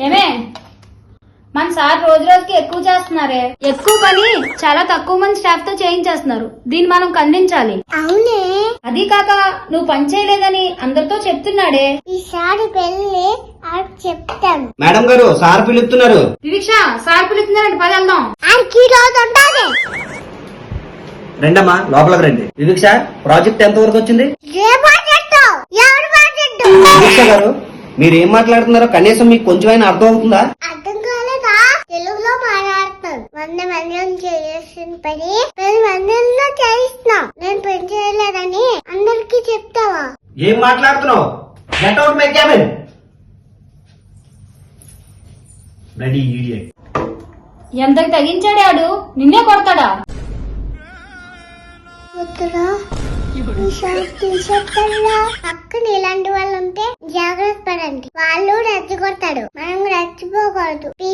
ఏమే? మన సార్ రోజు రోజుకి ఎక్కువ చేస్తున్నారే. ఎక్కువ పని చాలా తక్కువ మంది స్టాఫ్తో చేయించేస్తున్నారు. దీన్ని మనం ఖండించాలి. అవునే. అది కాక నువ్వు పని చేయలేదని అందరితో చెప్తున్నాడే. ఈసారి ఆడికి చెప్తాను మేడం గారు సార్ పిలుస్తున్నారు. వివక్ష సార్ పిలుస్తున్నారంటే పది వెళ్దాం. రండమ్మా లోపలికి రండి. వివక్ష ప్రాజెక్ట్ ఎంత వరకు వచ్చింది? ఏ ప్రాజెక్టు? ఎవరి ప్రాజెక్టు? వివక్ష గారు మీరు ఏం మాట్లాడుతున్నారో కనీసం మీకు కొంచెమైనా అర్థం అవుతుందా అర్థం కాలేదా? తెలుగులో మాట్లాడతాను వంద మంది చేయాల్సిన పని పది మందిలో చేయిస్తున్నా నేను పని చేయలేదని అందరికి చెప్తావా? ఏం మాట్లాడుతున్నావు? Get out my cabin ready idiot ఎంతకు తగించాడే ఆడు? నిన్నే కొడతాడా? వద్దురా. పక్కన ఇలాంటి వాళ్ళు ఉంటే జాగ్రత్త మనం రెచ్చిపోకూడదు బీ